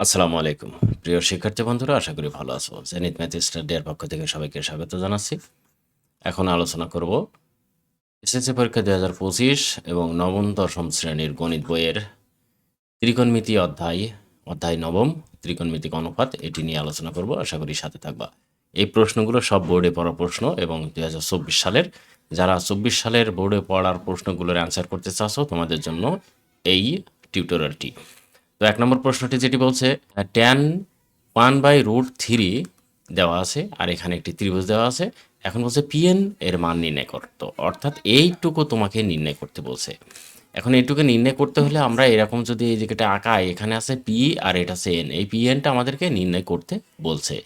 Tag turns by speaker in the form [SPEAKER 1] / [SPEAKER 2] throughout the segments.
[SPEAKER 1] আসসালামু আলাইকুম। প্রিয় শিক্ষার্থী বন্ধুরা, আশা করি ভালো আছো। জেনিত ম্যাথ স্টাডিয়ার পক্ষ থেকে সবাইকে স্বাগত জানাচ্ছি। এখন আলোচনা করব এসএসসি পরীক্ষা দুই হাজার পঁচিশ এবং নবম দশম শ্রেণির গণিত বইয়ের ত্রিকোণমিতি অধ্যায় অধ্যায় নবম, ত্রিকোণমিতিক অনুপাত, এটি নিয়ে আলোচনা করব। আশা করি সাথে থাকবা। এই প্রশ্নগুলো সব বোর্ডে পড়া প্রশ্ন এবং দুই হাজার চব্বিশ সালের। যারা চব্বিশ সালের বোর্ডে পড়ার প্রশ্নগুলোর অ্যান্সার করতে চাচ্ছ, তোমাদের জন্য এই টিউটোরিয়ালটি তো এক নম্বর প্রশ্নটি যেটি বলছে tan one by root three দেওয়া আছে, আর এখানে একটি ত্রিভুজ দেওয়া আছে। এখন বলছে পিএন এর মান নির্ণয় করতো অর্থাৎ এইটুকু তোমাকে নির্ণয় করতে বলছে। এখন এইটুকু নির্ণয় করতে হলে আমরা এরকম যদি এই জায়গাটা আঁকাই, এখানে আছে পি আর এটা আছে এন এই পিএনটা আমাদেরকে নির্ণয় করতে বলছে।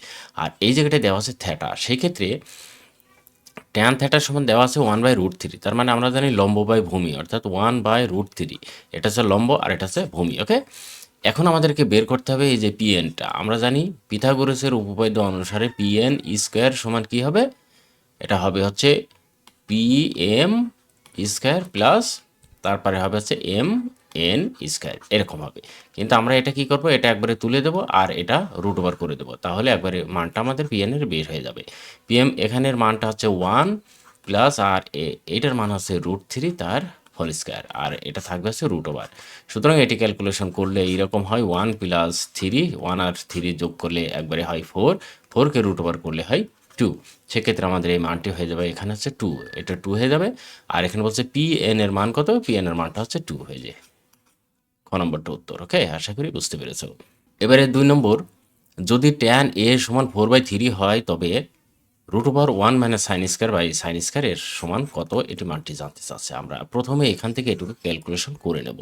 [SPEAKER 1] আর এই জায়গাটা দেওয়া আছে থ্যাটা সেই ক্ষেত্রে ট্যান থ্যাটার সমান দেওয়া আছে ওয়ান বাই রুট থ্রি তার মানে আমরা জানি লম্ব বাই ভূমি, অর্থাৎ ওয়ান বাই রুট থ্রি এটা হচ্ছে লম্ব আর এটা হচ্ছে ভূমি ওকে এখন আমাদেরকে বের করতে হবে এই যে পিএনটা আমরা জানি পিথাগোরাসের উপপাদ্য অনুসারে পিএন স্কোয়ার সমান কি হবে? এটা হবে হচ্ছে পি এম স্কোয়ার প্লাস তারপরে হবে হচ্ছে এম এন স্কোয়ার এরকম হবে। কিন্তু আমরা এটা কি করব? এটা একবারে তুলে দেব আর এটা রুট ওভার করে দেব। তাহলে একবারে মানটা আমাদের পিএন এর বের হয়ে যাবে। পিএম এখানের মানটা হচ্ছে ওয়ান প্লাস আর এ- এটার মান হচ্ছে রুট থ্রি তার হোল স্কোয়ার আর এটা থাকবে হচ্ছে রুট ওভার সুতরাং এটি ক্যালকুলেশন করলে এইরকম হয় ওয়ান প্লাস থ্রি ওয়ান আর থ্রি যোগ করলে একবারে হয় ফোর ফোরকে রুট ওভার করলে হয় টু সেক্ষেত্রে আমাদের এই মানটি হয়ে যাবে এখানে হচ্ছে টু এটা টু হয়ে যাবে। আর এখানে বলছে পি এন এর মান কত? পি এন এর মানটা হচ্ছে টু হয়ে যায়। খ নম্বরটা উত্তর ওকে আশা করি বুঝতে পেরেছ। এবারে দুই নম্বর, যদি ট্যান এ সমান ফোর বাই থ্রি হয়, তবে root over one minus sine square by sine square এর সমান কত? এটি মানটি জানতে চাচ্ছে। আমরা প্রথমে এখান থেকে এটুকু ক্যালকুলেশন করে নেব।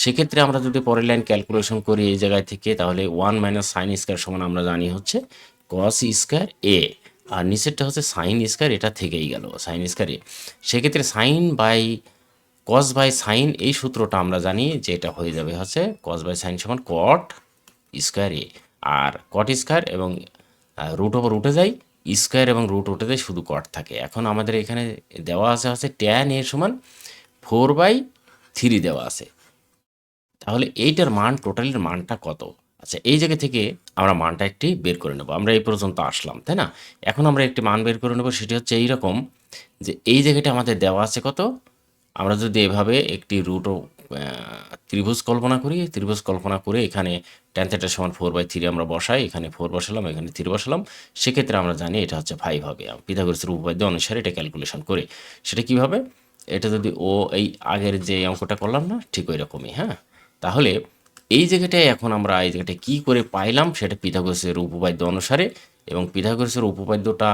[SPEAKER 1] সেক্ষেত্রে আমরা যদি পরের লাইন ক্যালকুলেশন করি এই জায়গায় থেকে, তাহলে ওয়ান মাইনাস সাইন স্কোয়ার সমান আমরা জানি হচ্ছে কস স্কোয়ার এ আর নিচেরটা হচ্ছে সাইন স্কোয়ার এটা থেকেই গেল সাইন স্কোয়ার এ সেক্ষেত্রে sine by cos by sine এই সূত্রটা আমরা জানি যে এটা হয়ে যাবে হচ্ছে কস বাই সাইন সমান কট স্কোয়ার এ আর কট স্কোয়ার এবং রুট ওভার উঠে যায় স্কোয়ার এবং রুট যায় শুধু কট থাকে। এখন আমাদের এখানে দেওয়া আছে হচ্ছে ট্যান এ সমান ফোর বাই থ্রি দেওয়া আছে। তাহলে এইটার মান টোটালের মানটা কত? আচ্ছা এই জায়গা থেকে আমরা মানটা একটি বের করে নেব। আমরা এই পর্যন্ত আসলাম, তাই না? এখন আমরা একটি মান বের করে নেব, সেটি হচ্ছে এই রকম যে এই জায়গাটা আমাদের দেওয়া আছে কত? আমরা যদি এভাবে একটি রুট ও ত্রিভুজ কল্পনা করি, ত্রিভুজ কল্পনা করে এখানে টেন থেটার সমান ফোর বাই থ্রি আমরা বসাই, এখানে ফোর বসালাম, এখানে থ্রি বসালাম। সেক্ষেত্রে আমরা জানি এটা হচ্ছে ফাইভ হবে। পিথাগোরাসের উপপাদ্য অনুসারে এটা ক্যালকুলেশন করে। সেটা কীভাবে? এটা যদি ও এই আগের যে অঙ্কটা করলাম না, ঠিক ওই রকমই হ্যাঁ? তাহলে এই জায়গাটায় এখন আমরা এই জায়গাটায় কী করে পাইলাম, সেটা পিথাগোরাসের উপপাদ্য অনুসারে এবং পিথাগোরাসের উপপাদ্যটা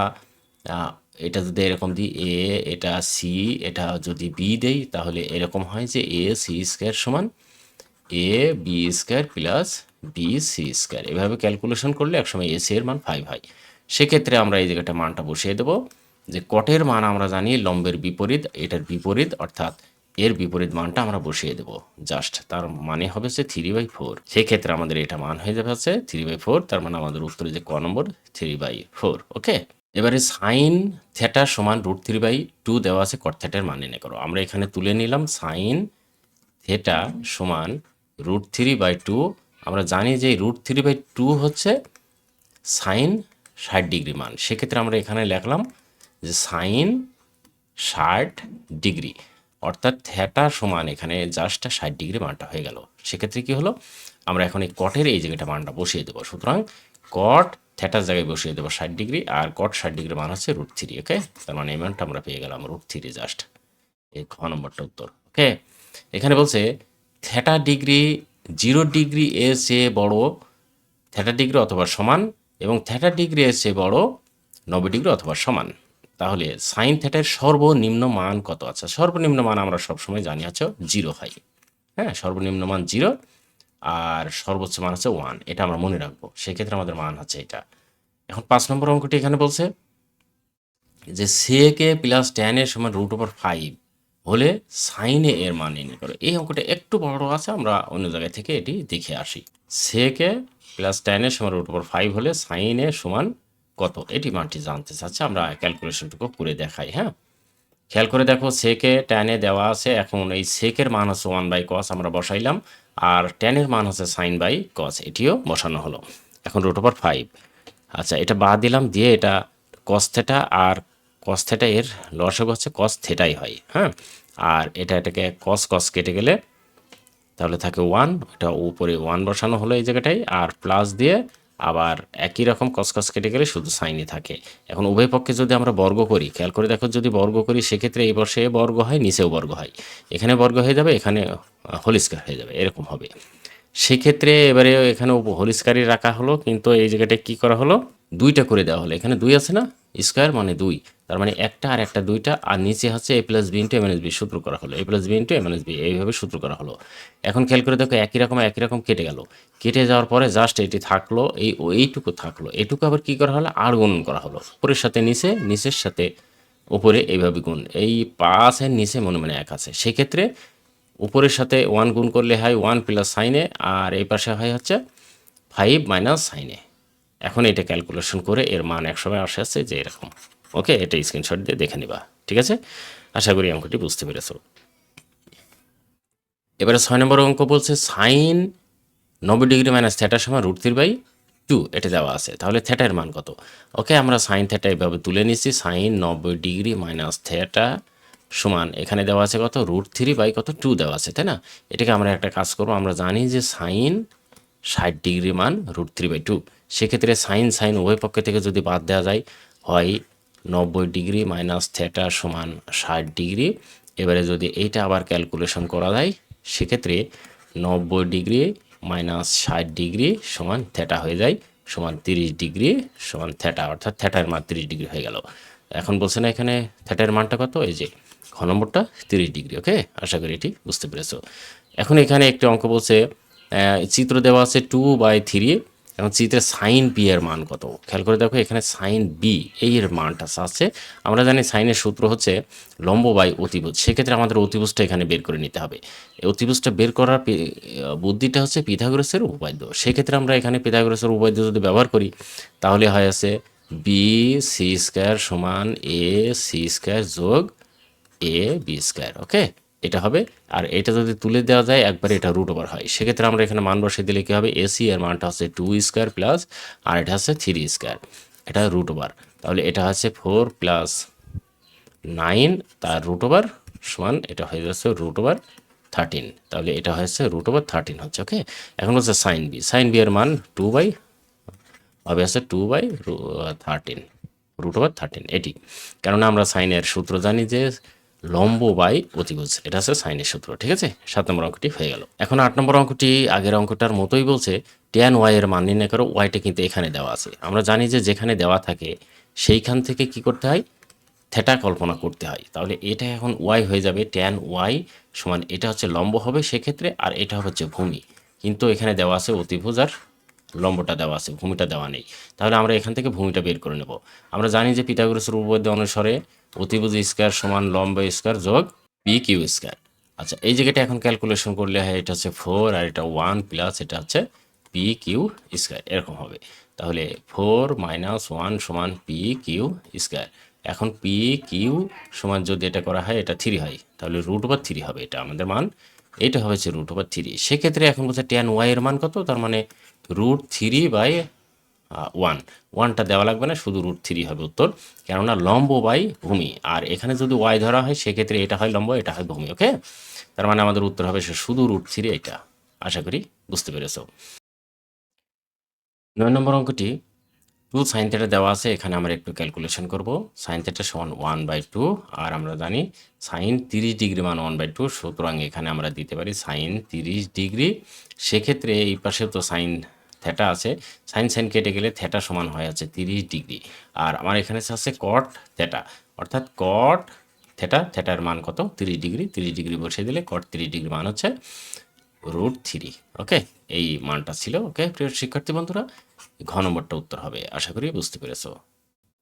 [SPEAKER 1] এটা যদি এরকম দিই, এ, এটা সি, এটা যদি বি দেই, তাহলে এরকম হয় যে এ, সি স্কোয়ার সমান A, B square plus B, C square. এভাবে ক্যালকুলেশন করলে একসময় এ সি এর মান ফাইভ হয়। সেক্ষেত্রে আমরা এই জায়গাটা মানটা বসিয়ে দেবো যে কটের মান আমরা জানি লম্বের বিপরীত, এটার বিপরীত, অর্থাৎ এর বিপরীত মানটা আমরা বসিয়ে দেবো। জাস্ট তার মানে হবে হচ্ছে থ্রি বাই ফোর সেক্ষেত্রে আমাদের এটা মান হয়ে যাবে হচ্ছে থ্রি বাই ফোর তার মানে আমাদের উত্তরে যে ক নম্বর থ্রি বাই ফোর ওকে এবারে সাইন থ্যাটা সমান রুট থ্রি বাই টু দেওয়া আছে কট থ্যাটার মান এনে করো। আমরা এখানে তুলে নিলাম সাইন থেটা সমান রুট থ্রি বাই টু। আমরা জানি যে রুট থ্রি বাই টু হচ্ছে সাইন ষাট ডিগ্রি মান। সেক্ষেত্রে আমরা এখানে লিখলাম যে সাইন ষাট ডিগ্রি। অর্থাৎ থ্যাটা সমান এখানে জাস্ট ষাট ডিগ্রি মানটা হয়ে গেল। সেক্ষেত্রে কি হলো? আমরা এখন এই কটের এই জায়গাটা মানটা বসিয়ে দেবো। সুতরাং কট থ্যাটার জায়গায় বসিয়ে দেবো ষাট ডিগ্রি আর কট ষাট ডিগ্রি মান হচ্ছে রুট থ্রি, ওকে? তার মানে এই আমরা পেয়ে গেলাম, রুট থ্রি জাস্ট। এই খ নম্বরটা উত্তর, ওকে? এখানে বলছে থ্যাটা ডিগ্রি জিরো ডিগ্রি চেয়ে বড় থ্যাটা ডিগ্রি অথবা সমান এবং থ্যাটা ডিগ্রি এর চেয়ে বড় নব্বই ডিগ্রি অথবা সমান। তাহলে সাইন থ্যাটার সর্বনিম্ন মান কত আছে? সর্বনিম্ন মান আমরা সবসময় জানি হচ্ছে জিরো হয় হ্যাঁ সর্বনিম্ন মান জিরো আর সর্বোচ্চ মান হচ্ছে ওয়ান এটা আমরা মনে রাখব। সেক্ষেত্রে আমাদের মান হচ্ছে এটা। এখন পাঁচ নম্বর অঙ্কটি এখানে বলছে যে সে সেকে প্লাস ট্যানের সমান রুট ওভার ফাইভ হলে সাইনে এর মান নির্ণয় করো। এই অঙ্কটা একটু বড় আছে, আমরা অন্য জায়গা থেকে এটি দেখে আসি। সেকে প্লাস ট্যানের সমান রুট ওভার ফাইভ হলে সাইনে সমান কত? এটি মানটি জানতে চাচ্ছে, আমরা ক্যালকুলেশনটুকু করে দেখাই হ্যাঁ? খেয়াল করে দেখো সেকে ট্যানে দেওয়া আছে, এখন এই সেকের মান হচ্ছে ওয়ান বাই কস আমরা বসাইলাম। আর টেনের মান হচ্ছে সাইন বাই কস এটিও বসানো হলো। এখন রুট ওভার ফাইভ আচ্ছা এটা বাদ দিলাম, দিয়ে এটা কস থেটা আর কস থেটা এর লসক হচ্ছে কস থেটাই হয় হ্যাঁ? আর এটা এটাকে কস কস কেটে গেলে তাহলে থাকে ওয়ান এটা উপরে ওয়ান বসানো হলো এই জায়গাটাই আর প্লাস দিয়ে আবার একই রকম কসকস কেটে গেলে শুধু সাইনে থাকে। এখন উভয় পক্ষে যদি আমরা বর্গ করি, খেয়াল করে দেখো যদি বর্গ করি, সেক্ষেত্রে এই বর্ষে বর্গ হয়, নিচেও বর্গ হয়। এখানে বর্গ হয়ে যাবে, এখানে হলিস্কার হয়ে যাবে, এরকম হবে। সেক্ষেত্রে এবারে এখানে হলিস্কারই রাখা হলো, কিন্তু এই জায়গাটা কি করা হলো? দুইটা করে দেওয়া হলো। এখানে দুই আছে না? স্কোয়ার মানে দুই। তার মানে একটা আর একটা দুইটা, আর নিচে হচ্ছে A plus B into M B সূত্র করা হলো। A plus B into M B এইভাবে সূত্র করা হলো। এখন খেয়াল করে দেখো, একই রকম একই রকম কেটে গেল। কেটে যাওয়ার পরে জাস্ট এটি থাকল, এই, এইটুকু থাকল। এটুকু আবার কী করা হলো? আর গুণন করা হলো। উপরের সাথে নিচে, নিচের সাথে উপরে এইভাবে গুণ। এই পাঁচের নিচে মনে মনে এক আছে। সেক্ষেত্রে উপরের সাথে ওয়ান গুণ করলে হয় ওয়ান প্লাস সাইনে আর এই পাশে হয় হচ্ছে ফাইভ মাইনাস সাইনে এখন এটা ক্যালকুলেশন করে এর মান একসময় আসে আসছে যে এরকম। ওকে এটা স্ক্রিনশট দিয়ে দেখে নিবা, ঠিক আছে? আশা করি অঙ্কটি বুঝতে পেরেছ। এবারে ছয় নম্বর অঙ্ক বলছে সাইন নব্বই ডিগ্রি মাইনাস থ্যাটার সময় রুট থ্রি বাই টু এটা দেওয়া আছে। তাহলে থ্যাটার মান কত? ওকে আমরা সাইন থ্যাটা এভাবে তুলে নিচ্ছি সাইন নব্বই ডিগ্রি মাইনাস থ্যাটা সমান এখানে দেওয়া আছে কত? রুট থ্রি বাই কত? টু দেওয়া আছে, তাই না? এটাকে আমরা একটা কাজ করব, আমরা জানি যে সাইন ষাট ডিগ্রি মান রুট থ্রি বাই টু সেক্ষেত্রে সাইন সাইন উভয় পক্ষ থেকে যদি বাদ দেওয়া যায়, হয় নব্বই ডিগ্রি মাইনাস থ্যাটা সমান ষাট ডিগ্রি। এবারে যদি এইটা আবার ক্যালকুলেশন করা যায়, সেক্ষেত্রে নব্বই ডিগ্রি মাইনাস ষাট ডিগ্রি সমান থেটা হয়ে যায়, সমান তিরিশ ডিগ্রি সমান থ্যাটা অর্থাৎ থ্যাটার মান তিরিশ ডিগ্রি হয়ে গেল। এখন বলছে না এখানে থেটার মানটা কত? এই যে ঘ নম্বরটা, তিরিশ ডিগ্রি, ওকে? আশা করি এটি বুঝতে পেরেছ। এখন এখানে একটি অঙ্ক বলছে চিত্র দেওয়া আছে টু বাই থ্রি এখন চিত্রে সাইন বি এর মান কত? খেয়াল করে দেখো, এখানে সাইন বি এই এর মানটা আছে। আমরা জানি সাইনের সূত্র হচ্ছে লম্ব বাই অতিভুজ। সেক্ষেত্রে আমাদের অতিভুজটা এখানে বের করে নিতে হবে। অতিভুজটা বের করার বুদ্ধিটা হচ্ছে পিথাগোরাসের উপপাদ্য। সেক্ষেত্রে আমরা এখানে পিথাগোরাসের উপপাদ্য যদি ব্যবহার করি, তাহলে হয় আছে বি সি স্কোয়ার সমান এ সি স্কোয়ার যোগ এ বি স্কোয়ার ওকে এটা হবে। আর এটা যদি তুলে দেওয়া যায়, একবার এটা রুট ওভার হয়। সেক্ষেত্রে আমরা এখানে মান বসিয়ে দিলে কী হবে? এসি এর মানটা হচ্ছে টু স্কোয়ার প্লাস আর এটা হচ্ছে থ্রি স্কোয়ার এটা রুট ওভার তাহলে এটা হচ্ছে ফোর প্লাস নাইন তার রুট ওভার সমান, এটা হয়ে যাচ্ছে রুট ওভার থার্টিন তাহলে এটা হয়েছে রুট ওভার থার্টিন হচ্ছে ওকে এখন হচ্ছে সাইন বি সাইন বি এর মান টু বাই হবে আছে two by thirteen root over thirteen এটি। কেননা আমরা সাইনের সূত্র জানি যে লম্ব বাই অতিভুজ। এটা হচ্ছে সাইনের সূত্র, ঠিক আছে? সাত নম্বর অঙ্কটি হয়ে গেল। এখন আট নম্বর অঙ্কটি আগের অঙ্কটার মতোই বলছে টেন ওয়াই এর মান নির্ণয় করো ওয়াইটা কিন্তু এখানে দেওয়া আছে। আমরা জানি যে যেখানে দেওয়া থাকে, সেইখান থেকে কি করতে হয়? থেটা কল্পনা করতে হয়। তাহলে এটা এখন ওয়াই হয়ে যাবে ট্যান ওয়াই সমান, এটা হচ্ছে লম্ব হবে সেক্ষেত্রে, আর এটা হচ্ছে ভূমি। কিন্তু এখানে দেওয়া আছে অতিভুজ আর লম্বটা দেওয়া আছে, ভূমিটা দেওয়া নেই। তাহলে আমরা এখান থেকে ভূমিটা বের করে নেব। আমরা জানি যে পিথাগোরাসের উপপাদ্য অনুসারে অতিভুজ স্কোয়ার সমান লম্ব স্কোয়ার যোগ পি কিউ স্কোয়ার। আচ্ছা এই জায়গাটা এখন ক্যালকুলেশন করলে হয়, এটা হচ্ছে ফোর আর এটা ওয়ান প্লাস এটা হচ্ছে পি কিউ স্কোয়ার, এরকম হবে। তাহলে ফোর মাইনাস ওয়ান সমান পি কিউ স্কোয়ার। এখন পি কিউ সমান যদি এটা করা হয়, এটা থ্রি হয়। তাহলে রুট ওভার থ্রি হবে এটা আমাদের মান। হবে হচ্ছে রুট ওভার থ্রি সেক্ষেত্রে এখন বলছে টেন ওয়াই এর মান কত? তার মানে রুট থ্রি বাই ওয়ান ওয়ানটা দেওয়া লাগবে না, শুধু রুট থ্রি হবে উত্তর। কেননা লম্ব বাই ভূমি। আর এখানে যদি ওয়াই ধরা হয়, সেক্ষেত্রে এটা হয় লম্ব, এটা হয় ভূমি ওকে তার মানে আমাদের উত্তর হবে সে শুধু রুট থ্রি এটা আশা করি বুঝতে পেরেছ। নয় নম্বর অঙ্কটি টু সাইন থেটা দেওয়া আছে, এখানে আমরা একটু ক্যালকুলেশন করব। সাইন থেটা সমান ওয়ান বাই টু আর আমরা জানি সাইন তিরিশ ডিগ্রি মান ওয়ান বাই টু সুতরাং এখানে আমরা দিতে পারি সাইন তিরিশ ডিগ্রি। সেক্ষেত্রে এই পাশে তো সাইন থেটা আছে, সাইন সাইন কেটে গেলে থেটা সমান হয়ে আছে তিরিশ ডিগ্রি। আর আমার এখানে আছে কট থেটা অর্থাৎ কট থেটা থেটার মান কত? তিরিশ ডিগ্রি। তিরিশ ডিগ্রি বসিয়ে দিলে কট তিরিশ ডিগ্রি মান হচ্ছে রুট থ্রি ওকে এই মানটা ছিল ওকে প্রিয় শিক্ষার্থী বন্ধুরা, ঘ নম্বরটা উত্তর হবে, আশা করি বুঝতে পেরেছ।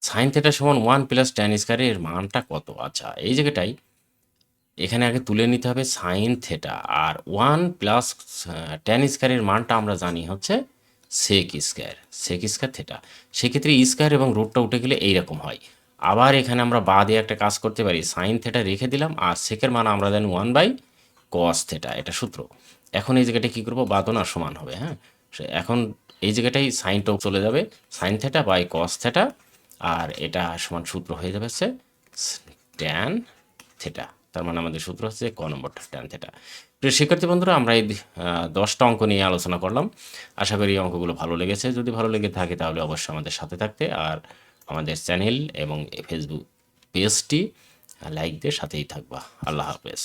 [SPEAKER 1] সাইন থেটা সমান ওয়ান প্লাস ট্যান স্কোয়ারের মানটা কত? আচ্ছা এই জায়গাটাই এখানে আগে তুলে নিতে হবে সাইন থেটা আর ওয়ান প্লাস ট্যান স্কোয়ারের মানটা আমরা জানি হচ্ছে sec square sec square theta সেক্ষেত্রে স্কোয়ার এবং রুটটা উঠে গেলে এইরকম হয়। আবার এখানে আমরা বা দিয়ে একটা কাজ করতে পারি। সাইন থেটা রেখে দিলাম আর সেকের মান আমরা জানি ওয়ান বাই কস থেটা এটা সূত্র। এখন এই জায়গাটা কী করব? বাদন সমান হবে হ্যাঁ? এখন এই জায়গাটাই সাইনটাও চলে যাবে। Sine theta by cos theta আর এটা সমান সূত্র হয়ে যাবে হচ্ছে ট্যান থেটা তার মানে আমাদের সূত্র হচ্ছে ক নম্বরটা ট্যান থেটা। প্রিয় শিক্ষার্থী বন্ধুরা, আমরা এই দশটা অঙ্ক নিয়ে আলোচনা করলাম। আশা করি এই অঙ্কগুলো ভালো লেগেছে। যদি ভালো লেগে থাকে তাহলে অবশ্যই আমাদের সাথে থাকতে আর আমাদের চ্যানেল এবং ফেসবুক পেজটি লাইক দিয়ে সাথেই থাকবা। আল্লাহ হাফেজ।